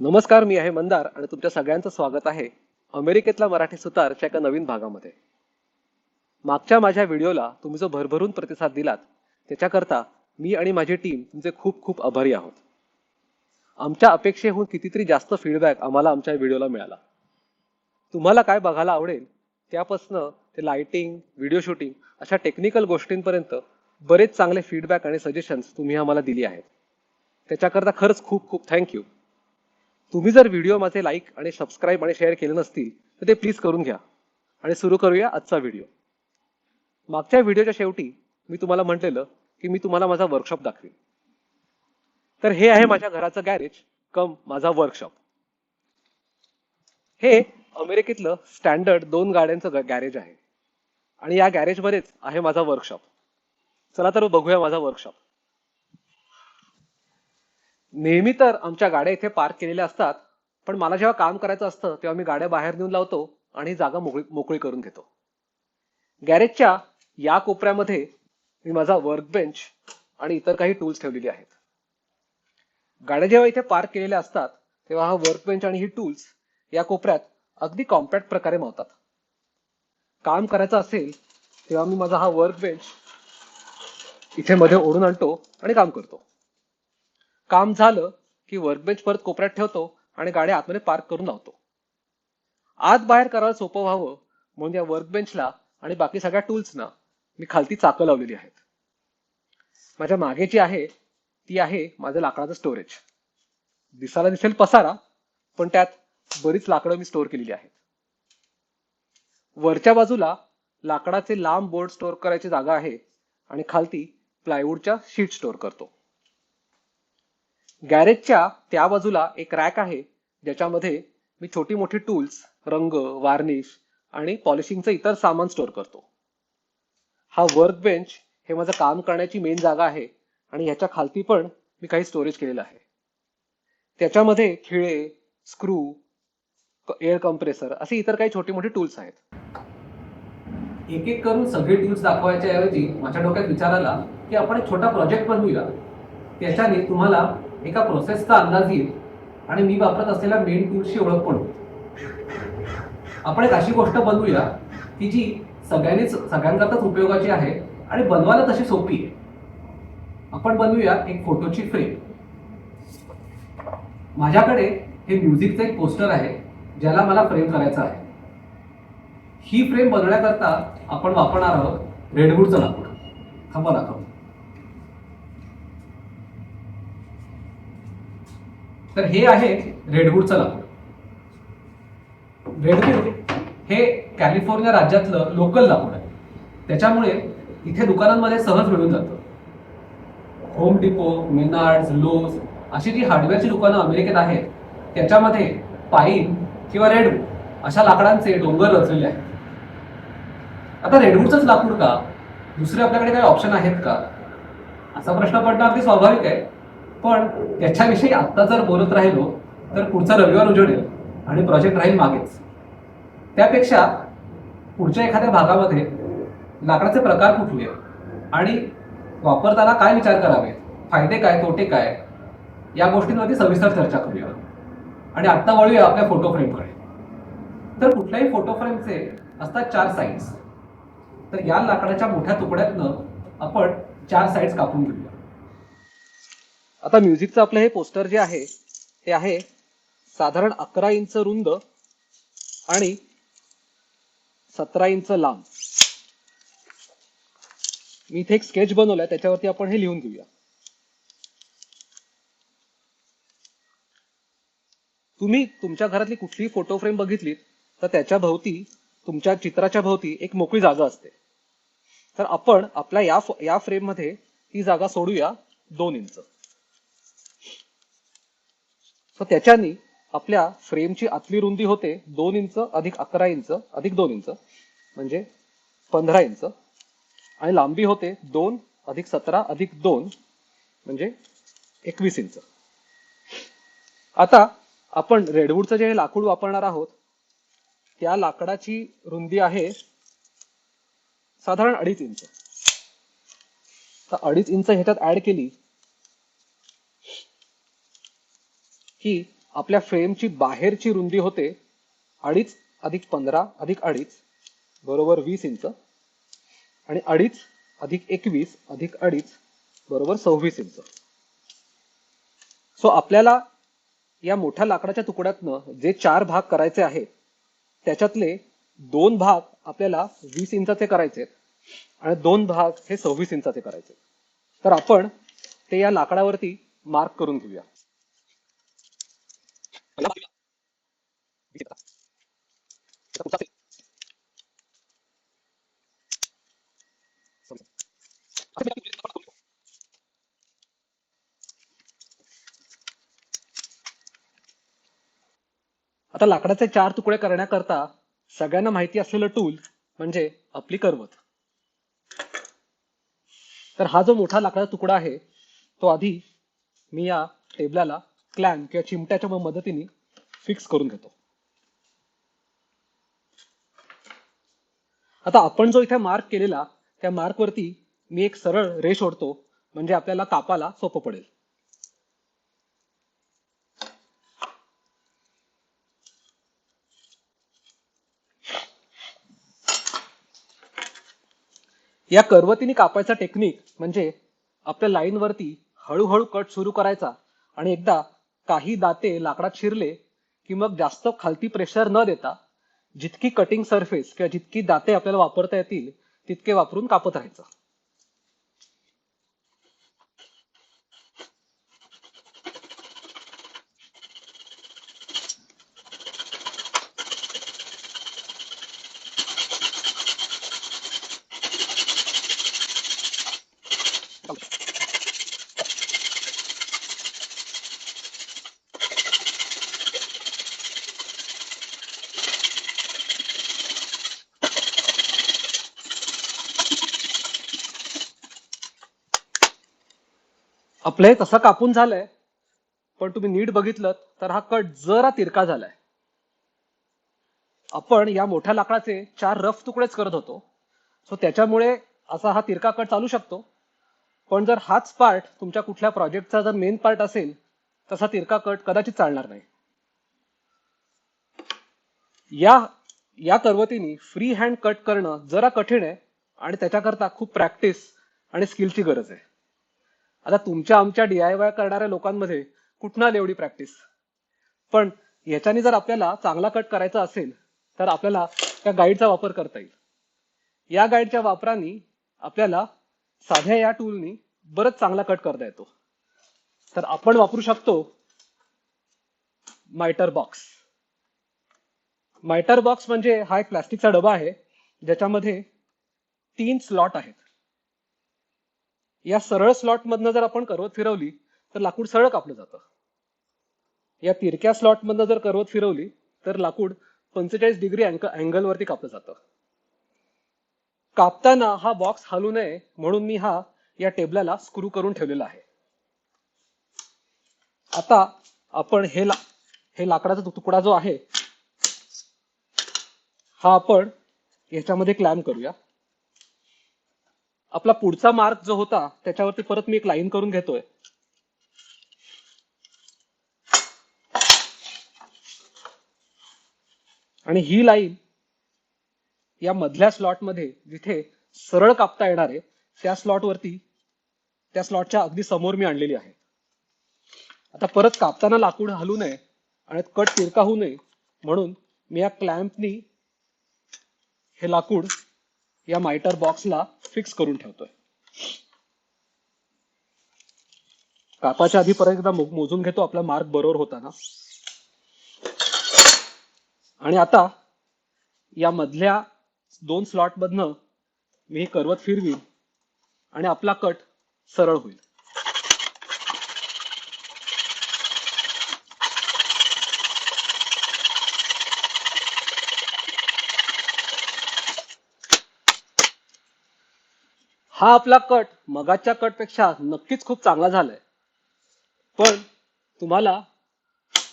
नमस्कार मी आहे मंदार आणि तुमच्या सगळ्यांचं स्वागत आहे अमेरिकेतला मराठी सुतारच्या एका नवीन भागामध्ये. मागच्या माझ्या व्हिडिओला तुम्ही जो भरभरून प्रतिसाद दिलात त्याच्याकरता मी आणि माझी टीम तुमचे खूप खूप आभारी आहोत. आमच्या अपेक्षेहून कितीतरी जास्त फीडबॅक आम्हाला आमच्या व्हिडिओला मिळाला. तुम्हाला काय बघायला आवडेल त्यापासनं ते लाइटिंग व्हिडिओ शूटिंग अशा टेक्निकल गोष्टींपर्यंत बरेच चांगले फीडबॅक आणि सजेशन्स तुम्ही आम्हाला दिली आहेत. त्याच्याकरता खरंच खूप खूप थँक्यू तुम्ही जर व्हिडिओ माझे लाईक आणि सबस्क्राईब आणि शेअर केले नसतील तर ते प्लीज करून घ्या. आणि सुरू करूया आजचा व्हिडिओ मागच्या व्हिडिओच्या शेवटी मी तुम्हाला म्हटलेलं की मी तुम्हाला माझा वर्कशॉप दाखवीन. तर हे आहे माझ्या घराचं गॅरेज कम माझा वर्कशॉप हे अमेरिकेतलं स्टँडर्ड दोन गाड्यांचं गॅरेज आहे. आणि या गॅरेजमध्येच आहे माझा वर्कशॉप चला तर बघूया माझा वर्कशॉप नेहमी तर आमच्या गाड्या इथे पार्क केलेल्या असतात पण मला जेव्हा काम करायचं असतं तेव्हा मी गाड्या बाहेर नेऊन लावतो आणि जागा मोकळी मोकळी करून घेतो. गॅरेजच्या या कोपऱ्यामध्ये मी माझा वर्कबेंच आणि इतर काही टूल्स ठेवलेली आहेत. गाड्या जेव्हा इथे पार्क केलेल्या असतात तेव्हा हा वर्कबेंच आणि ही टूल्स या कोपऱ्यात अगदी कॉम्पॅक्ट प्रकारे मावतात. काम करायचं असेल तेव्हा मी माझा हा वर्कबेंच इथे मध्ये ओढून आणतो आणि काम करतो. काम झालं की वर्कबेंच परत कोपऱ्यात ठेवतो आणि गाड्या आतमध्ये पार्क करून लावतो आत बाहेर करायला सोपं व्हावं म्हणून या वर्कबेंचला आणि बाकी सगळ्या टूल्सना मी खालती चाकं लावलेली आहेत. माझ्या मागे जी आहे ती आहे माझं लाकडाचं स्टोरेज दिसायला दिसेल पसारा पण त्यात बरीच लाकडं मी स्टोअर केलेली आहेत. वरच्या बाजूला लाकडाचे लांब बोर्ड स्टोअर करायची जागा आहे आणि खालती प्लायवूडच्या शीट स्टोअर करतो. गॅरेजच्या त्या बाजूला एक रॅक आहे ज्याच्यामध्ये मी छोटी मोठी टूल्स रंग वार्निश आणि पॉलिशिंगचं इतर सामान स्टोअर करतो. हा वर्क बेंच हे माझं काम करण्याची मेन जागा आहे आणि ह्याच्या खालती पण मी काही स्टोरेज केलेलं आहे. त्याच्यामध्ये खिळे स्क्रू एअर कम्प्रेसर असे इतर काही छोटे मोठे टूल्स आहेत. एक एक करून सगळे टूल्स दाखवायच्या ऐवजी माझ्या डोक्यात विचार आला की आपण एक छोटा प्रोजेक्ट बनवूया. त्याच्याने तुम्हाला एका प्रोसेसचा अंदाज येईल आणि मी वापरत असलेल्या मेन टूलशी ओळख पण आपण एक अशी गोष्ट बनवूया की जी सगळ्यांनीच सगळ्यांकरताच उपयोगाची आहे आणि बनवायला तशी सोपी आहे. आपण बनवूया एक फोटोची फ्रेम माझ्याकडे हे म्युझिकचं एक पोस्टर आहे ज्याला मला फ्रेम करायचं आहे. ही फ्रेम बनवण्याकरता आपण वापरणार आहोत रेडवूडचं लाकूड थांबा दाखव तर हे आहे रेडवूडचं लाकूड. रेडवूड हे कॅलिफोर्निया राज्यातलं लोकल लाकूड आहे. त्याच्यामुळे इथे दुकानांमध्ये सहज मिळून जातं. होम डिपो मेनार्ड लोज अशी जी हार्डवेअरची दुकानं अमेरिकेत आहेत त्याच्यामध्ये पाईन किंवा रेडवूड अशा लाकडांचे डोंगर रचलेले आहेत. आता रेडवूडचंच लाकूड का? दुसरे आपल्याकडे काही ऑप्शन आहेत का? असा प्रश्न पडणं अगदी स्वाभाविक आहे. पण त्याच्याविषयी आत्ता जर बोलत राहिलो तर पुढचा रविवार उजडेल आणि प्रोजेक्ट राहील मागेच. त्यापेक्षा पुढच्या एखाद्या भागामध्ये लाकडाचे प्रकार कुठले आणि वापरताना काय विचार करावे? फायदे काय तोटे काय? या गोष्टींवरती सविस्तर चर्चा करूया. आणि आत्ता वळूया आपल्या फोटो फ्रेमकडे तर कुठल्याही फोटो फ्रेमचे असतात चार साईड्स तर या लाकडाच्या मोठ्या तुकड्यातनं आपण चार साईड्स कापून घेऊया. आता म्युझिकचं आपलं हे पोस्टर जे आहे ते आहे साधारण अकरा इंच रुंद आणि सतरा इंच लांब. मी इथे एक स्केच बनवलाय त्याच्यावरती आपण हे लिहून घेऊया. तुम्ही तुमच्या घरातली कुठलीही फोटो फ्रेम बघितली तर त्याच्या भोवती तुमच्या चित्राच्या भोवती एक मोकळी जागा असते. तर आपण आपल्या या या फ्रेममध्ये ती जागा सोडूया दोन इंच. तर त्याच्यानी आपल्या फ्रेमची आतली रुंदी होते दोन इंच अधिक अकरा इंच अधिक दोन इंच म्हणजे पंधरा इंच. आणि लांबी होते दोन अधिक सतरा अधिक दोन म्हणजे एकवीस इंच. आता आपण रेडवूडचं जे लाकूड वापरणार आहोत त्या लाकडाची रुंदी आहे साधारण अडीच इंच. तर अडीच इंच ह्याच्यात ऍड केली की आपल्या फ्रेमची बाहेरची रुंदी होते अडीच अधिक पंधरा अधिक अडीच बरोबर वीस इंच आणि अडीच अधिक एकवीस अधिक अडीच बरोबर सव्वीस इंच. सो आपल्याला या मोठ्या लाकडाच्या तुकड्यातनं जे चार भाग करायचे आहेत त्याच्यातले दोन भाग आपल्याला वीस इंचाचे करायचे आणि दोन भाग हे सव्वीस इंचाचे करायचे तर आपण ते या लाकडावरती मार्क करून घेऊया. आता लाकडाचे चार तुकडे करण्याकरता सगळ्यांना माहिती असलेलं टूल म्हणजे आपली करवत. तर हा जो मोठा लाकडाचा तुकडा आहे तो आधी मी या टेबलाला क्लॅम किंवा चिमट्याच्या मदतीने फिक्स करून घेतो. आता आपण जो इथे मार्क केलेला त्या मार्क वरती मी एक सरळ रेष ओढतो म्हणजे आपल्याला कापाला सोपं पडेल. या करवतीने कापायचा टेक्निक म्हणजे आपल्या लाईनवरती हळूहळू कट सुरू करायचा आणि एकदा काही दाते लाकडात शिरले की मग जास्त खालती प्रेशर न देता जितकी कटिंग सरफेस किंवा जितकी दाते आपल्याला वापरता येतील तितके वापरून कापत राहायचं. आपलं हे तसं कापून झालंय पण तुम्ही नीट बघितलं तर हा कट जरा तिरका झालाय. आपण या मोठ्या लाकडाचे चार रफ तुकडेच करत होतो. सो त्याच्यामुळे असा हा तिरका कट चालू शकतो. पण जर हाच पार्ट तुमच्या कुठल्या प्रोजेक्टचा जर मेन पार्ट असेल तसा तिरका कट कदाचित चालणार नाही. या या करवतीने फ्री हँड कट करणं जरा कठीण आहे आणि त्याच्याकरता खूप प्रॅक्टिस आणि स्किलची गरज आहे. आता तुमच्या आमच्या डीआयवाय करणाऱ्या लोकांमध्ये कुठं आली एवढी प्रॅक्टिस पण याच्याने जर आपल्याला चांगला कट करायचा असेल तर आपल्याला त्या गाईडचा वापर करता येईल. या गाईडच्या वापराने आपल्याला साध्या या टूलनी बरंच चांगला कट करता येतो. तर आपण वापरू शकतो मायटर बॉक्स मायटर बॉक्स म्हणजे हा एक प्लास्टिकचा डबा आहे ज्याच्यामध्ये तीन स्लॉट आहेत. या सरळ स्लॉट मधनं जर आपण करवत फिरवली तर लाकूड सरळ कापलं जातं. या तिरक्या स्लॉट मधनं जर करवत फिरवली तर लाकूड पंचेचाळीस डिग्री अँगल वरती कापलं जातं. कापताना हा बॉक्स हलू नये म्हणून मी हा या टेबलाला स्क्रू करून ठेवलेला आहे. आता आपण हे ला हे लाकडाचा तुकडा जो आहे हा आपण याच्यामध्ये क्लॅम करूया. आपला पुढचा मार्क जो होता त्याच्यावरती परत मी एक लाईन करून घेतोय. आणि ही लाईन या मधल्या स्लॉटमध्ये जिथे सरळ कापता येणार आहे त्या स्लॉट वरती त्या स्लॉटच्या अगदी समोर मी आणलेली आहे. आता परत कापताना लाकूड हलू नये आणि कट तिरका होऊ नये म्हणून मी या क्लॅम्पनी हे लाकूड या मायटर बॉक्सला फिक्स करून ठेवतोय. कापाच्या आधी परत एकदा मोजून घेतो आपला मार्क बरोबर होता ना. आणि आता या मधल्या दोन स्लॉट मधनं मी हे करवत फिरवीन आणि आपला कट सरळ होईल. हा आपला कट मगाच्या कटपेक्षा नक्कीच खूप चांगला झालाय. पण तुम्हाला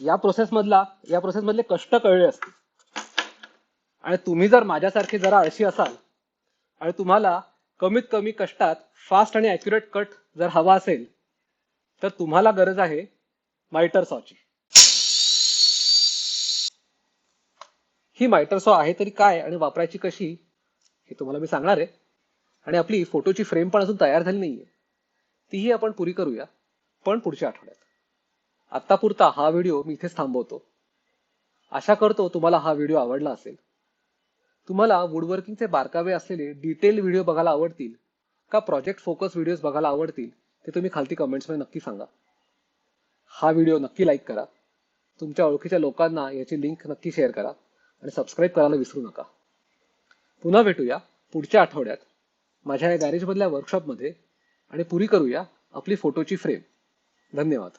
या प्रोसेस मधला या प्रोसेस मधले कष्ट कळले असतील. आणि तुम्ही जर माझ्यासारखे जरा आळशी असाल आणि तुम्हाला कमीत कमी कष्टात फास्ट आणि अॅक्युरेट कट जर हवा असेल तर तुम्हाला गरज आहे मायटर सॉची ही मायटरसॉ आहे तरी काय आणि वापरायची कशी हे तुम्हाला मी सांगणार आहे. आणि आपली फोटोची फ्रेम पण अजून तयार झाली नाहीये. तीही आपण पुरी करूया पण पुढच्या आठवड्यात. आत्तापुरता हा व्हिडिओ मी इथेच थांबवतो. आशा करतो तुम्हाला हा व्हिडिओ आवडला असेल. तुम्हाला वुडवर्किंगचे बारकावे असलेले डिटेल व्हिडिओ बघायला आवडतील का प्रोजेक्ट फोकस व्हिडिओज बघायला आवडतील ते तुम्ही खालती कमेंट्समध्ये नक्की सांगा. हा व्हिडिओ नक्की लाईक करा. तुमच्या ओळखीच्या लोकांना याची लिंक नक्की शेअर करा आणि सबस्क्राईब करायला विसरू नका. पुन्हा भेटूया पुढच्या आठवड्यात. माझ्या या गॅरेजमधल्या वर्कशॉपमध्ये आणि पुरी करूया आपली फोटोची फ्रेम धन्यवाद.